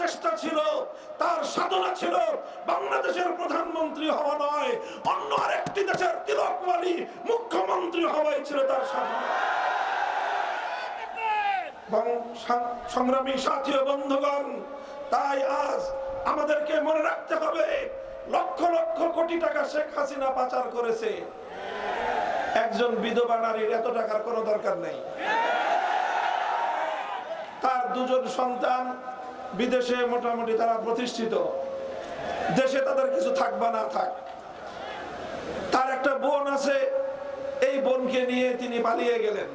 চেষ্টা ছিল, তার সাধনা ছিল, বাংলাদেশের প্রধানমন্ত্রী হওয়া নয়, অন্য আরেকটি দেশের তিলকমালি মুখ্যমন্ত্রী হওয়াই ছিল তার সাধনা। সংগ্রামী সাথী বন্ধুগণ, তাই আজ আমাদেরকে মনে রাখতে হবে, লক্ষ লক্ষ কোটি টাকা শেখ হাসিনা পাচার করেছে। একজন বিধবা নারীর এত টাকার কোনো দরকার নেই। তার দুজন সন্তান বিদেশে মোটামুটি তারা প্রতিষ্ঠিত। দেশে তাদের কিছু থাকবা না থাক। তার একটা বোন আছে, এই বোনকে নিয়ে তিনি পালিয়ে গেলেন।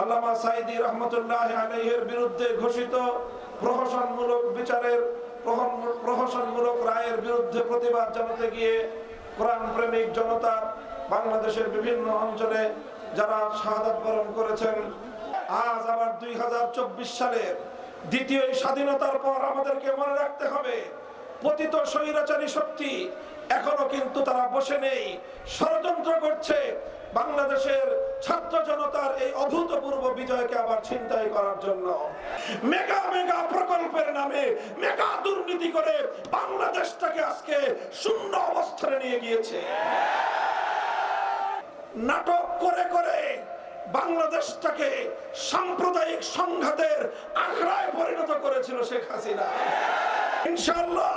আল্লামা সাইদি রহমতুল্লাহ আলাইহের বিরুদ্ধে ঘোষিত প্রহসনমূলক বিচারের প্রহসনমূলক রায়ের বিরুদ্ধে প্রতিবাদ জানাতে গিয়ে কোরআন প্রেমিক জনতা বাংলাদেশের বিভিন্ন অঞ্চলে যারা শাহাদাত বরণ করেছেন, আজ আবার দুই হাজার চব্বিশ সালের দ্বিতীয় স্বাধীনতার পর আমাদেরকে মনে রাখতে হবে, পতিত স্বৈরাচারী শক্তি এখনও কিন্তু তারা বসে নেই। ষড়যন্ত্র করছে। বাংলাদেশের ছাত্র জনতার এই অভূতপূর্ব বিজয়কে আবার ছিনতাই করার জন্য। মেগা মেগা প্রকল্পের নামে, মেগা দুর্নীতি করে বাংলাদেশটাকে আজকে শূন্য অবস্থানে নিয়ে গিয়েছে। নাটক করে করে বাংলাদেশটাকে সাম্প্রদায়িক সংঘাতের আখড়ায় পরিণত করেছিল শেখ হাসিনা ইনশাআল্লাহ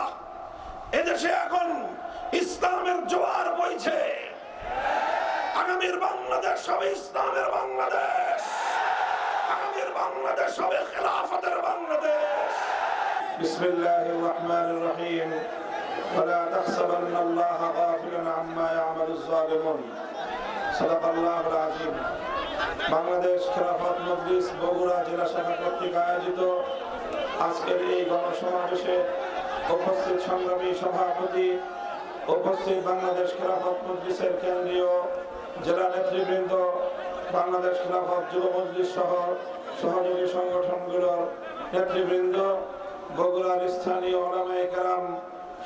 এদেশে এখন ইসলামের জোয়ার বইছে আগামীর বাংলাদেশ হবে ইসলামের বাংলাদেশ আগামীর বাংলাদেশ হবে খেলাফতের বাংলাদেশ বিসমিল্লাহির রহমানির রহিম ولا تحسبن الله غافلا عما يعمل الظالمون صدق الله العظيم বাংলাদেশ খেলাফত মজলিস বগুড়া জেলা শাখা কর্তৃক আয়োজিত আজকের এই গণসমাবেশে উপস্থিত সংগ্রামী সভাপতি, উপস্থিত বাংলাদেশ খেলাফত মজলিসের কেন্দ্রীয় জেলা নেতৃবৃন্দ, বাংলাদেশ খেলাফত যুব মজলিস সহ সহযোগী সংগঠনগুলোর নেতৃবৃন্দ, বগুড়ার স্থানীয় ওলামায়ে কেরাম,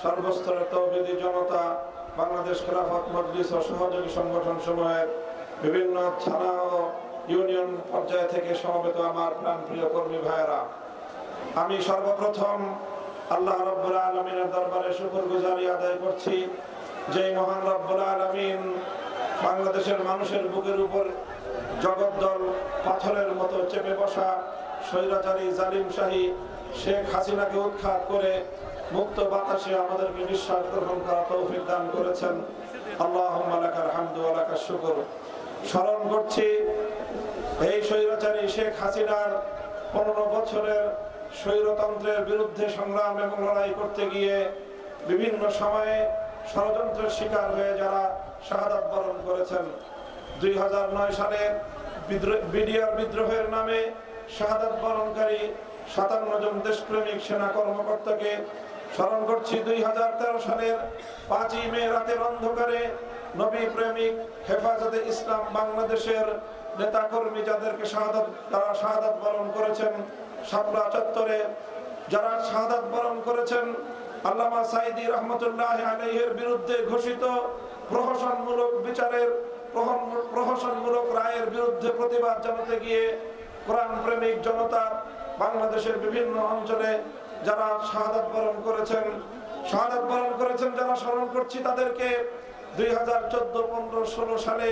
সর্বস্তরের তৌহিদি জনতা, বাংলাদেশ খেলাফত মজলিস ও সহযোগী সংগঠন সমূহের বিভিন্ন থানা ও ইউনিয়ন পর্যায় থেকে সমবেত আমার প্রাণ প্রিয় কর্মী ভাইয়েরা, আমি সর্বপ্রথম আল্লাহ রব্বুল আলমিনের দরবারে শুকুর গুজারি আদায় করছি। যে মহান রব্বুল আলমিন বাংলাদেশের মানুষের বুকের উপর জগদ্দল পাথরের মতো চেপে বসা স্বৈরাচারী জালিম শাহী শেখ হাসিনাকে উৎখাত করে মুক্ত বাতাসে আমাদেরকে বিশ্বাস গ্রহণ করা তৌফিক দান করেছেন। আল্লাহ লাকার হামদু ওয়া লাকার শুকর। স্মরণ করছি এই স্বৈরাচারী শেখ হাসিনার পনেরো বছরের স্বৈরতন্ত্রের বিরুদ্ধে সংগ্রাম এবং লড়াই করতে গিয়ে বিভিন্ন সময়ে ষড়যন্ত্রের শিকার হয়ে যারা শাহাদাত বরণ করেছেন। দুই হাজার নয় সালে বিডিআর বিদ্রোহের নামে শাহাদাত বরণকারী সাতান্ন জন দেশপ্রেমিক সেনা কর্মকর্তাকে স্মরণ করছি। দুই হাজার তেরো সালের পাঁচই মে রাতের অন্ধকারে নবী প্রেমিক হেফাজতে ইসলাম বাংলাদেশের নেতাকর্মী যাদেরকে শাহাদাত, তারা শাহাদাত বরণ করেছেন। শাপলা চত্বরে যারা শাহাদাত বরণ করেছেন, আল্লামা সাইদি রহমতুল্লাহ আলাইহের বিরুদ্ধে ঘোষিত প্রহসনমূলক বিচারের প্রহসনমূলক রায়ের বিরুদ্ধে প্রতিবাদ জানাতে গিয়ে কোরআন প্রেমিক জনতা বাংলাদেশের বিভিন্ন অঞ্চলে যারা শাহাদাত বরণ করেছেন, শাহাদাত বরণ করেছেন যারা স্মরণ করছি তাদেরকে দুই হাজার চোদ্দ, পনেরো, ষোলো সালে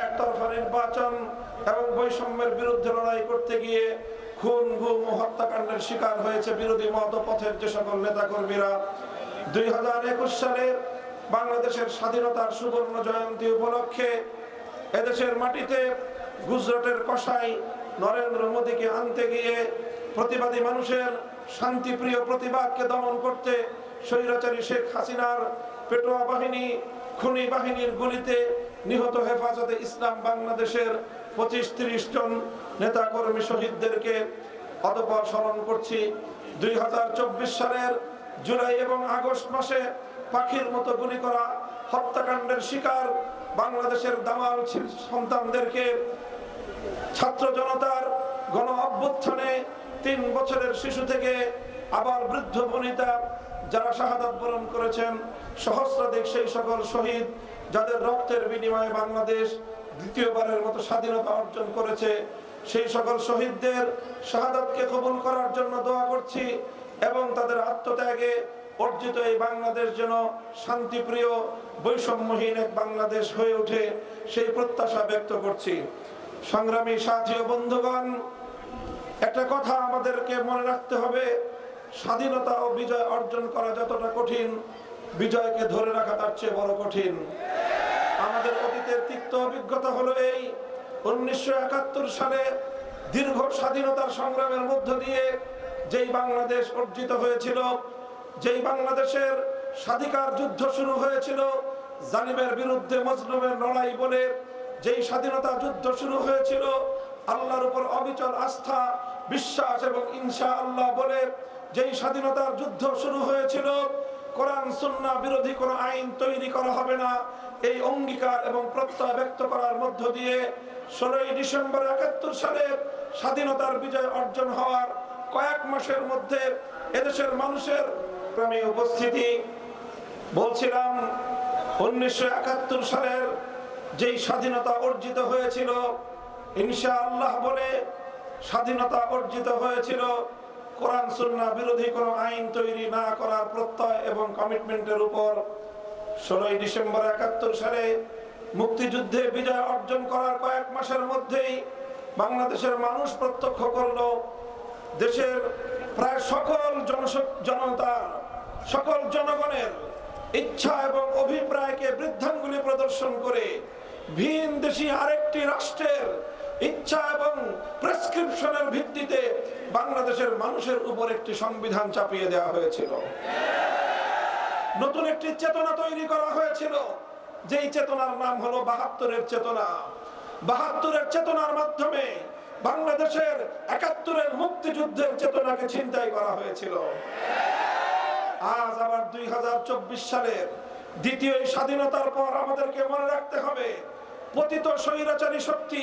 একতরফা নির্বাচন এবং বৈষম্যের বিরুদ্ধে লড়াই করতে গিয়ে খুন, গুম হত্যাকাণ্ডের শিকার হয়েছে বিরোধী মত পথের যে সকল নেতাকর্মীরা। দুই হাজার একুশ সালে বাংলাদেশের স্বাধীনতার সুবর্ণ জয়ন্তী উপলক্ষে এদেশের মাটিতে গুজরাটের কসাই নরেন্দ্র মোদীকে আনতে গিয়ে প্রতিবাদী মানুষের শান্তিপ্রিয় প্রতিবাদকে দমন করতে স্বৈরাচারী শেখ হাসিনার পেটোয়া বাহিনী খুনি বাহিনীর গুলিতে নিহত হেফাজতে ইসলাম বাংলাদেশের পঁচিশ তিরিশ জন নেতা কর্মী শহীদদেরকে অতপর স্মরণ করছি, দুই হাজার চব্বিশ সালের জুলাই এবং আগস্ট মাসে পাখির মতো গুলি করা, হত্যাকাণ্ডের শিকার বাংলাদেশের দামাল সন্তানদেরকে ছাত্র জনতার গণ অভ্যুত্থানে তিন বছরের শিশু থেকে আবার বৃদ্ধ বনিতা যারা শাহাদাত বরণ করেছেন, সহস্রাধিক সেই সকল শহীদ যাদের রক্তের বিনিময়ে বাংলাদেশ দ্বিতীয়বারের মতো স্বাধীনতা অর্জন করেছে, সেই সকল শহীদদের শাহাদাতকে কবুল করার জন্য দোয়া করছি এবং তাদের আত্মত্যাগে অর্জিত এই বাংলাদেশ যেন শান্তিপ্রিয়, বৈষম্যহীন এক বাংলাদেশ হয়ে ওঠে, সেই প্রত্যাশা ব্যক্ত করছি। সংগ্রামী সাথী ও বন্ধুগণ, একটা কথা আমাদেরকে মনে রাখতে হবে স্বাধীনতা ও বিজয় অর্জন করা যতটা কঠিন, বিজয়কে ধরে রাখা তার চেয়ে বড় কঠিন। আমাদের অতীতের তিক্ত অভিজ্ঞতা হলো এই, উনিশশো একাত্তর সালে দীর্ঘ স্বাধীনতার সংগ্রামের মধ্য দিয়ে যেই বাংলাদেশ অর্জিত হয়েছিল, যেই বাংলাদেশের স্বাধিকার যুদ্ধ শুরু হয়েছিল, জালিমের বিরুদ্ধে মজলুমের লড়াই বলে যেই স্বাধীনতা যুদ্ধ শুরু হয়েছিল, আল্লাহর উপর অবিচল আস্থা, বিশ্বাস এবং ইনশা আল্লাহ বলে যেই স্বাধীনতার যুদ্ধ শুরু হয়েছিল, কোরআন, সুন্না বিরোধী কোনো আইন তৈরি করা হবে না। এই অঙ্গীকার এবং প্রত্যয় ব্যক্ত করার মধ্য দিয়ে ষোলোই ডিসেম্বর একাত্তর সালে স্বাধীনতার বিজয় অর্জন হওয়ার কয়েক মাসের মধ্যে এদেশের মানুষের গ্রামে উপস্থিতি। বলছিলাম, উনিশশো একাত্তর সালের যেই স্বাধীনতা অর্জিত হয়েছিল ইনশা আল্লাহ বলে স্বাধীনতা অর্জিত হয়েছিল কোরআন সুন্না বিরোধী কোনো আইন তৈরি না করার প্রত্যয় এবং কমিটমেন্টের উপর ষোলোই ডিসেম্বর একাত্তর সালে মুক্তিযুদ্ধে বিজয় অর্জন করার কয়েক মাসের মধ্যেই বাংলাদেশের মানুষ প্রত্যক্ষ করল, দেশের প্রায় সকল জনতার সকল জনগণের ইচ্ছা এবং অভিপ্রায়কে বৃদ্ধাঙ্গুলি প্রদর্শন করে ভিন দেশি আরেকটি রাষ্ট্রের ইচ্ছা এবং প্রেসক্রিপশনের ভিত্তিতে বাংলাদেশের মানুষের উপর একটি সংবিধান চাপিয়ে দেওয়া হয়েছিল। নতুন একটি চেতনা তৈরি করা হয়েছিল। যেই চেতনার নাম হলো বাহাত্তরের চেতনা। বাহাত্তরের চেতনার মাধ্যমে বাংলাদেশের একাত্তরের মুক্তিযুদ্ধের চেতনাকে ছিনতাই করা হয়েছিল। আজ আবার দুই সালের দ্বিতীয় স্বাধীনতার পর আমাদেরকে মনে রাখতে হবে, পতিত স্বৈরাচারী শক্তি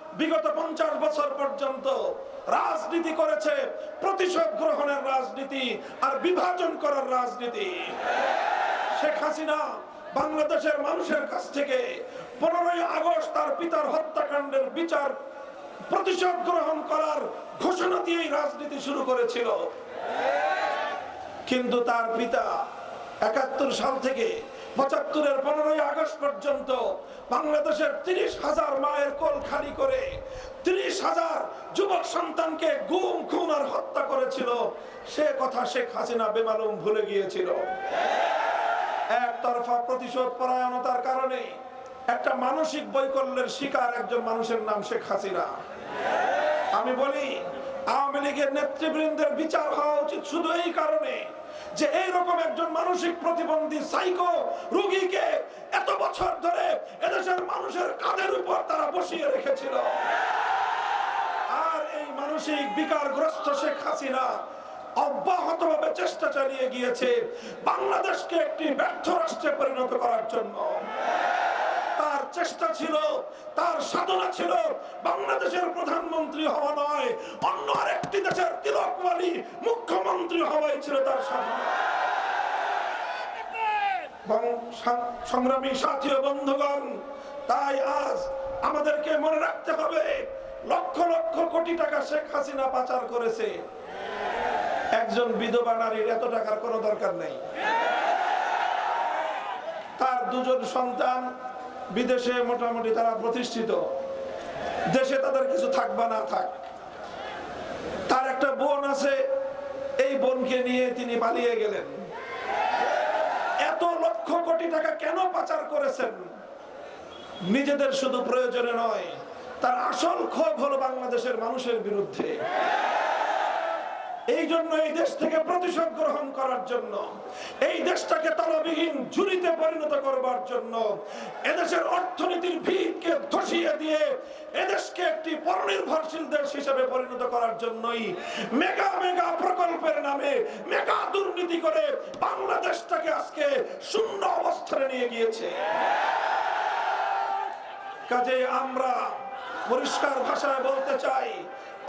বিগত পঞ্চাশ বছর পর্যন্ত রাজনীতি করেছে, প্রতিশোধ গ্রহণের রাজনীতি আর বিভাজন করার রাজনীতি। শেখ হাসিনা বাংলাদেশের মানুষের কাছ থেকে পনেরোই আগস্ট তার পিতার হত্যাকাণ্ডের বিচার প্রতিশোধ গ্রহণ করার ঘোষণা দিয়েই রাজনীতি শুরু করেছিল। কিন্তু তার পিতা একাত্তর সাল থেকে পঁচাত্তরের পনেরোই আগস্ট পর্যন্ত বাংলাদেশের তিরিশ হাজার মায়ের কোল খালি করে তিরিশ হাজার যুবক সন্তানকে গুম, খুন আর হত্যা করেছিল। সে কথা শেখ হাসিনা বেমালুম ভুলে গিয়েছিল। একতরফা প্রতিশোধ পরায়ণতার কারণে একটা মানসিক বৈকল্যের শিকার একজন মানুষের নাম শেখ হাসিনা। আমি বলি, আওয়ামী লীগের নেতৃবৃন্দের বিচার হওয়া উচিত শুধু এই কারণে যে এইরকম একজন মানসিক প্রতিবন্ধী সাইকো রোগীকে এত বছর ধরে এদেশের মানুষের কাঁধের উপর তারা বসিয়ে রেখেছিল। আর এই মানসিক বিকারগ্রস্ত শেখ হাসিনা অব্যাহতভাবে চেষ্টা চালিয়ে গিয়েছে বাংলাদেশকে একটি ব্যর্থ রাষ্ট্রে পরিণত করার জন্য। চেষ্টা ছিল, তার সাধনা ছিল, বাংলাদেশের প্রধানমন্ত্রী হওয়া নয়, অন্য আরেকটি দেশের তিলকওয়ালি মুখ্যমন্ত্রী হওয়াই ছিল তার সাধনা। সংগ্রামী সাথী বন্ধুগণ, তাই আজ আমাদেরকে মনে রাখতে হবে, লক্ষ লক্ষ কোটি টাকা শেখ হাসিনা পাচার করেছে। একজন বিধবা নারীর এত টাকার কোনো দরকার নেই। তার দুজন সন্তান বিদেশে মোটামুটি তারা প্রতিষ্ঠিত। দেশে তাদের কিছু থাকবা না থাক। তার একটা বোন আছে, এই বোনকে নিয়ে তিনি পালিয়ে গেলেন। এত লক্ষ কোটি টাকা কেন পাচার করেছেন? নিজেদের শুধু প্রয়োজনে নয়, তার আসল ক্ষোভ হলো বাংলাদেশের মানুষের বিরুদ্ধে। এই জন্য এই দেশ থেকে প্রতিশোধ গ্রহণ করার জন্য, এই দেশটাকে তলবিহীন ঝুড়িতে পরিণত করবার জন্য, এদেশের অর্থনীতির ভিতকে ধসিয়ে দিয়ে এদেশকে একটি পরনির্ভরশীল দেশ হিসেবে পরিণত করার জন্যই মেগা মেগা প্রকল্পের নামে মেগা দুর্নীতি করে বাংলাদেশটাকে আজকে শূন্য অবস্থানে নিয়ে গিয়েছে। কাজে আমরা পরিষ্কার ভাষায় বলতে চাই,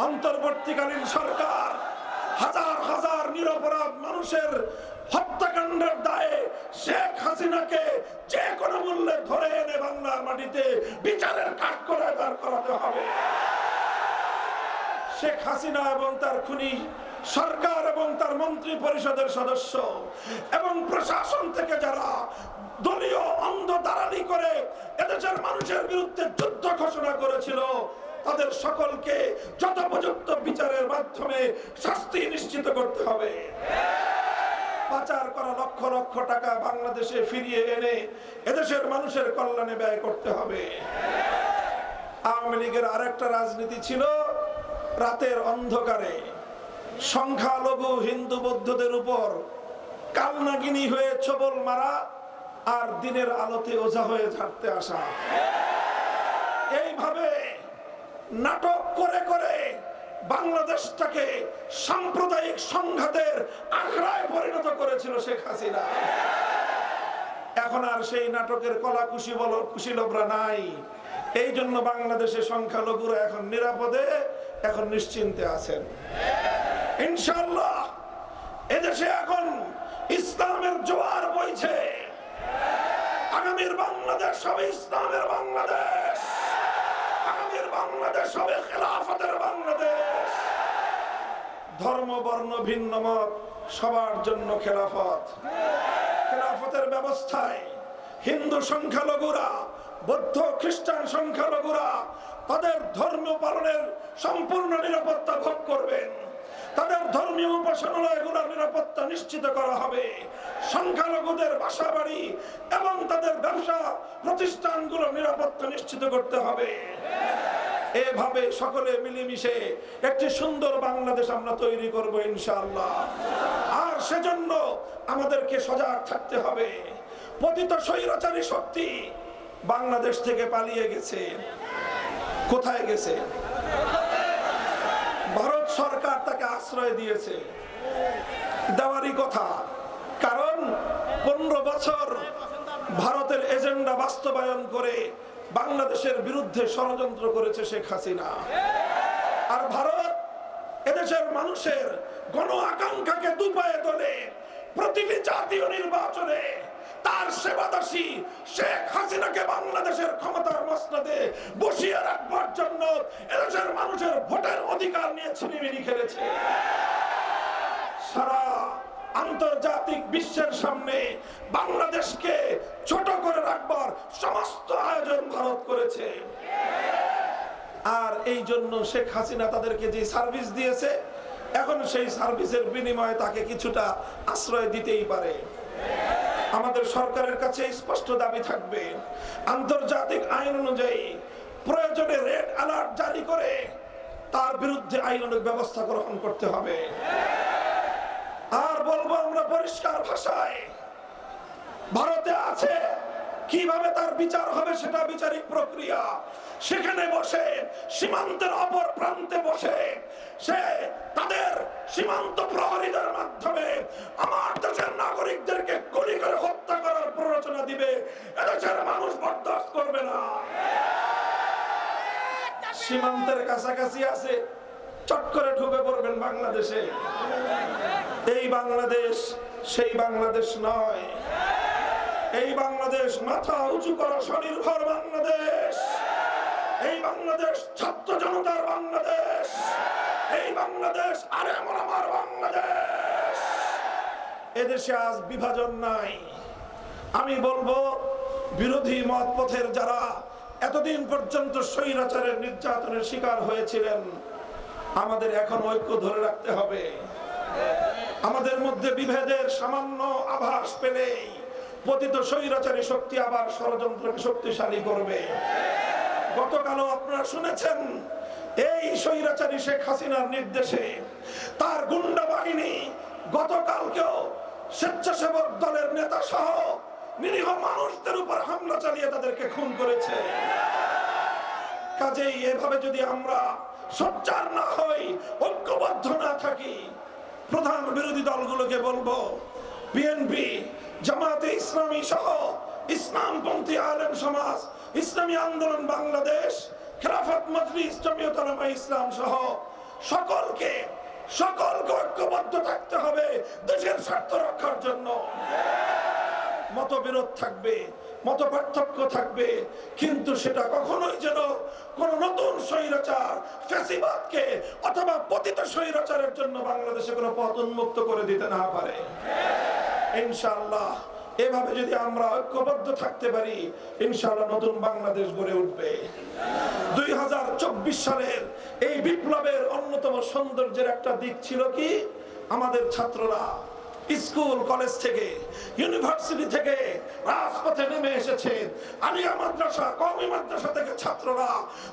অন্তর্বর্তীকালীন সরকার হাজার হাজার নিরপরাধ মানুষের হত্যাকাণ্ডের দায়ে শেখ হাসিনাকে যে কোনো মূল্যে ধরে এনে বাংলার মাটিতে বিচারের কাঠ করে দাঁড় করাতে হবে। শেখ হাসিনা এবং তার খুনি, সরকার এবং তার মন্ত্রী পরিষদের সদস্য এবং প্রশাসন থেকে যারা দলীয় অন্ধ দালালি করে এদেশের মানুষের বিরুদ্ধে যুদ্ধ ঘোষণা করেছিল তাদের সকলকে যথোপযুক্ত বিচারের মাধ্যমে শাস্তি নিশ্চিত করতে হবে। পাচার করা লক্ষ লক্ষ টাকা বাংলাদেশে ফিরিয়ে এনে এদেশের মানুষের কল্যাণে ব্যয় করতে হবে। আওয়ামী লীগের আরেকটা রাজনীতি ছিল রাতের অন্ধকারে। সংখ্যালঘু, হিন্দু, বৌদ্ধদের উপর কালনাগিনী হয়ে ছবল মারা আর দিনের আলোতে ওঝা হয়ে ঝাড়তে আসা। এইভাবে নাটক করে করে বাংলাদেশটাকে সাম্প্রদায়িক সংঘাতের আখড়ায় পরিণত করেছিল শেখ হাসিনা। এখন আর সেই নাটকের কলা খুশি বল কুশীলবরা নাই। এই জন্য বাংলাদেশে সংখ্যালঘুরা এখন নিরাপদে, এখন নিশ্চিন্তে আছেন। ইনশাল্লাহ এদেশে এখন ইসলামের জোয়ার বইছে। আগামীর বাংলাদেশ হবে ইসলামের বাংলাদেশ। বাংলাদেশ হবে খেলাফতের বাংলাদেশ। ধর্ম, বর্ণ, ভিন্ন মত, সবার জন্য খেলাফত। খেলাফতের ব্যবস্থায় হিন্দু সংখ্যালঘুরা, বৌদ্ধ, খ্রিস্টান সংখ্যালঘুরা তাদের ধর্ম পালনের সম্পূর্ণ নিরাপত্তা ভোগ করবেন। তাদের ধর্মীয় উপাসনালয়গুলোর নিরাপত্তা নিশ্চিত করা হবে। সংখ্যালঘুদের বাসা বাড়ি এবং তাদের ব্যবসা প্রতিষ্ঠানগুলো নিরাপত্তা নিশ্চিত করতে হবে। এভাবে সকলে মিলেমিশে একটি সুন্দর বাংলাদেশ আমরা তৈরি করব ইনশাআল্লাহ। আর সেজন্য আমাদেরকে সজাগ থাকতে হবে। পতিত স্বৈরাচারী শক্তি বাংলাদেশ থেকে পালিয়ে গেছে। কোথায় গেছে? ভারত সরকার তাকে আশ্রয় দিয়েছে। দেওয়ারই কথা। কারণ পনেরো বছর ভারতের এজেন্ডা বাস্তবায়ন করে বাংলাদেশের বিরুদ্ধে ষড়যন্ত্র করেছে শেখ হাসিনা। আর ভারত এদেশের মানুষের গণ আকাঙ্ক্ষাকে দুপায়ে তোলে, প্রতিটি জাতীয় নির্বাচনে তার সেবাদাসী শেখ হাসিনাকে বাংলাদেশের ক্ষমতার মসনদে বসিয়ে রাখবার জন্য এদেশের মানুষের ভোটের অধিকার নিয়ে ছিনিমিনি খেলেছে। সারা আন্তর্জাতিক বিশ্বের সামনে বাংলাদেশকে ছোট করে রাখবার সমস্ত আয়োজন ভারত করেছে। আর এই জন্য শেখ হাসিনা তাদেরকে যে সার্ভিস দিয়েছে, এখন সেই সার্ভিসের বিনিময়ে তাকে কিছুটা আশ্রয় দিতেই পারে। আমাদের সরকারের কাছে স্পষ্ট দাবি থাকবে, আন্তর্জাতিক আইন অনুযায়ী প্রয়োজনে রেড অ্যালার্ট জারি করে তার বিরুদ্ধে আইনানুগ ব্যবস্থা গ্রহণ করতে হবে। আর বলব আমরা পরিষ্কার ভাষায়। ভারতে আছে, কীভাবে তার বিচার হবে সেটা বিচারিক প্রক্রিয়া। সেখানে বসে, সীমান্তের অপর প্রান্তে বসে, সে তাদের সীমান্ত প্রহরীদের মাধ্যমে আমার দেশের নাগরিকদেরকে গুলি করে হত্যা করার প্ররোচনা দিবে। এদেশের মানুষ বরদাস্ত করবে না। সীমান্তের কাছাকাছি আছে। চট করে ঢুকে পড়বেন বাংলাদেশে। এই বাংলাদেশ সেই বাংলাদেশ নয়। এই বাংলাদেশ মাথা উঁচু করা স্বনির্ভর বাংলাদেশ। এই বাংলাদেশ ছাত্র জনতার বাংলাদেশ। এই বাংলাদেশ আরে আমার বাংলাদেশ। এদেশে আজ বিভাজন নাই। আমি বলব, বিরোধী মত পথের যারা এতদিন পর্যন্ত স্বৈরাচারের নির্যাতনের শিকার হয়েছিলেন আমাদের এখন ঐক্য ধরে রাখতে হবে। আমাদের মধ্যে বিভেদের সামান্য আভাস পেলেই পতিত স্বৈরাচারী শক্তি আবার ষড়যন্ত্রকে শক্তিশালী করবে। গতকালও আপনারা শুনেছেন, এই স্বৈরাচারী শেখ হাসিনার নির্দেশে তার গুন্ডা বাহিনী গতকালকেও স্বেচ্ছাসেবক দলের নেতা সহ নিরীহ মানুষদের উপর হামলা চালিয়ে তাদেরকে খুন করেছে। কাজেই এভাবে যদি আমরা সোচ্চার না হই, ঐক্যবদ্ধ না থাকি। প্রধান বিরোধী দলগুলোকে বলব বিএনপি জামাতে ইসলামী সহ ইসলামপন্থী আলেম সমাজ, ইসলামী আন্দোলন বাংলাদেশ, খেলাফত মজলিস, জমিয়ত ইসলাম সহ সকলকে সকলকে ঐক্যবদ্ধ থাকতে হবে দেশের স্বার্থ রক্ষার জন্য। মতবিরোধ থাকবে মত পার্থক্য থাকবে, কিন্তু সেটা কখনোই যেন কোন নতুন স্বৈরাচার অথবা পতিত স্বৈরাচারের জন্য বাংলাদেশে কোনো পথ উন্মুক্ত করে দিতে না পারে। ইনশাআল্লাহ, এভাবে যদি আমরা ঐক্যবদ্ধ থাকতে পারি, ইনশাআল্লাহ নতুন বাংলাদেশ গড়ে উঠবে। দুই সালের এই বিপ্লবের অন্যতম সৌন্দর্যের একটা দিক ছিল কি? আমাদের ছাত্ররা স্কুল, কলেজ থেকে, ইউনিভার্সিটি থেকে রাজপথে নেমে এসেছে আলিয়া মাদ্রাসা কমি মাদ্রাসা থেকে ছাত্ররা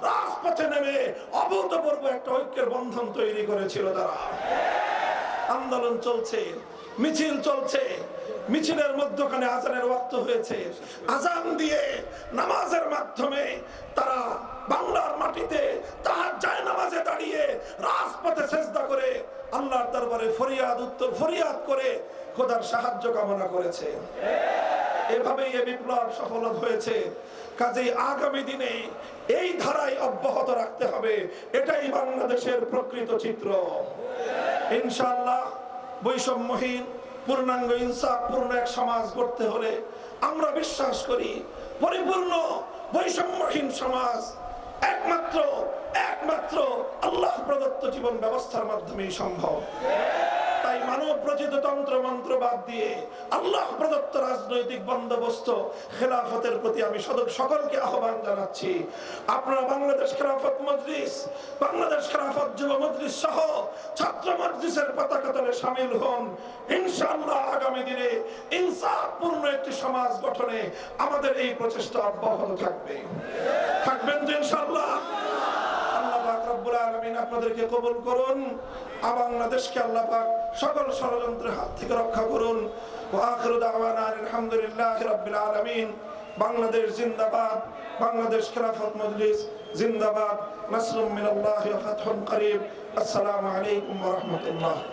রাজপথে নেমে অভূতপূর্ব একটা ঐক্যের বন্ধন তৈরি করেছিল তারা। আন্দোলন চলছে, মিছিল চলছে, মিছিলের মধ্যখানে আজানের ওয়াক্ত হয়েছে। আজান দিয়ে নামাজের মাধ্যমে তারা বাংলার মাটিতে তাহার যায় নামাজে দাঁড়িয়ে রাজপথে চেষ্টা করে আল্লাহর দরবারে ফরিয়াদ উত্তর, ফরিয়াদ করে খোদার সাহায্য কামনা করেছে। এভাবেই এ বিপ্লব সফল হয়েছে। কাজেই আগামী দিনে এই ধারায় অব্যাহত রাখতে হবে। এটাই বাংলাদেশের প্রকৃত চিত্র। ইনশাল্লাহ বৈষম্যহীন, পূর্ণাঙ্গ ইনসাফ, পূর্ণ এক সমাজ গড়তে হলে আমরা বিশ্বাস করি, পরিপূর্ণ বৈষম্যহীন সমাজ একমাত্র একমাত্র আল্লাহ প্রদত্ত জীবন ব্যবস্থার মাধ্যমেই সম্ভব। তাই মানব রচিত তন্ত্র মন্ত্র বাদ দিয়ে আল্লাহ প্রদত্ত রাজনৈতিক বন্দোবস্ত খেলাফতের প্রতি আমি সকলকে আহ্বান জানাচ্ছি। আপনারা বাংলাদেশ খেলাফত মজলিস, বাংলাদেশ খেলাফত যুব মজলিস সহ সামিল হন। আগামী দিনে একটি সমাজ গঠনে আমাদের এই প্রচেষ্টা অব্যাহত থাকবে। থাকবেন তো ইনশাআল্লাহ। রব্বুল আপনাদেরকে কবুল করুন বাংলাদেশকে আল্লাহ সকল ষড়যন্ত্রের হাত থেকে রক্ষা করুন। ওয়া আখিরু বাংলাদেশ জিন্দাবাদ বাংলাদেশ খেলাফত মজলিস জিন্দাবাদ নাসরুম মিনাল্লাহি ওয়া ফাতহুন করিব আসসালামু আলাইকুম ওয়া রাহমাতুল্লাহ